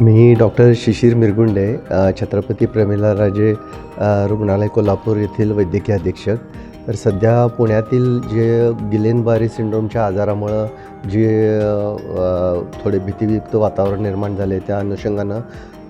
मी doctor शिशिर मिरगुंडे छत्रपती प्रमिलाराजे रुग्णालय कोल्हापूर येथील वैद्यकीय अधीक्षक. तर सध्या पुण्यातील जे गिलेनबारी सिंड्रोमच्या आजारामुळं जे थोडे भीतीयुक्त वातावरण निर्माण झाले त्या अनुषंगानं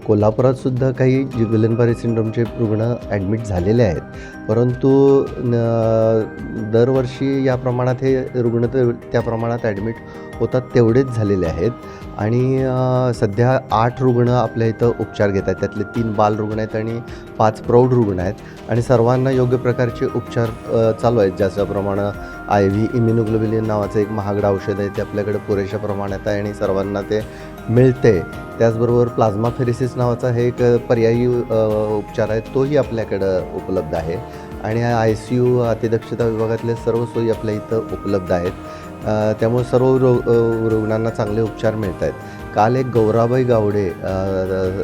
कोल्हापुरात सुद्धा काही जे सिंड्रोमचे रुग्ण ॲडमिट झालेले आहेत. परंतु न दरवर्षी या प्रमाणात हे रुग्ण तर त्या प्रमाणात ॲडमिट होतात तेवढेच झालेले आहेत. आणि सध्या आठ रुग्ण आपल्या इथं उपचार घेत आहेत. त्यातले तीन बाल रुग्ण आहेत आणि पाच प्रौढ रुग्ण आहेत. आणि सर्वांना योग्य प्रकारचे उपचार चालू आहेत. ज्याच्याप्रमाणे आय व्ही इम्युनोग्लोबिलिन नावाचं एक महागडं औषध आहे ते आपल्याकडे पुरेशा प्रमाणात आहे आणि सर्वांना ते मिळते. त्याचबरोबर प्लाझ्मा फेरिसिस नावाचा हे एक पर्यायी उपचार आहे तोही आपल्याकडं उपलब्ध आहे. आणि आय सी यू अतिदक्षता विभागातले सर्व सोयी आपल्या इथं उपलब्ध आहेत. त्यामुळे सर्व रो रुग्णांना चांगले उपचार मिळत आहेत. काल एक गौराबाई गावडे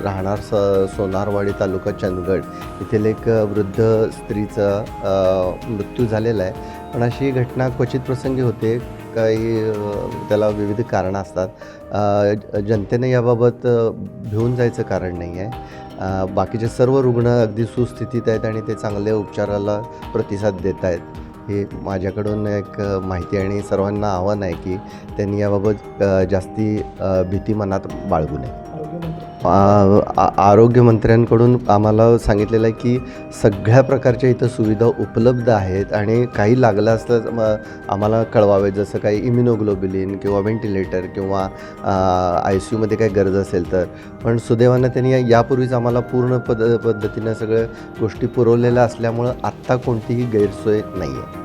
राहणार स सोनारवाडी तालुका चंदगड येथील एक वृद्ध स्त्रीचा मृत्यू झालेला आहे. पण अशी घटना क्वचित प्रसंगी होते. काही त्याला विविध कारणं असतात. जनतेने याबाबत भिवून जायचं कारण नाही आहे. बाकीचे सर्व रुग्ण अगदी सुस्थितीत आहेत आणि ते चांगल्या उपचाराला प्रतिसाद देत आहेत हे माझ्याकडून एक माहिती आणि सर्वांना आव्हान आहे की त्यांनी याबाबत जास्ती भीती मनात बाळगू नये. आरोग्यमंत्र्यांकडून आम्हाला सांगितलेलं आहे की सगळ्या प्रकारच्या इथं सुविधा उपलब्ध आहेत आणि काही लागलं असलं आम्हाला कळवावे. जसं काही इम्युनोग्लोबिलिन किंवा व्हेंटिलेटर किंवा आय सी यूमध्ये काही गरज असेल तर. पण सुदैवानं त्यांनी यापूर्वीच आम्हाला पूर्ण पद पद्धतीनं सगळ्या गोष्टी पुरवलेल्या असल्यामुळं आत्ता कोणतीही गैरसोय नाही आहे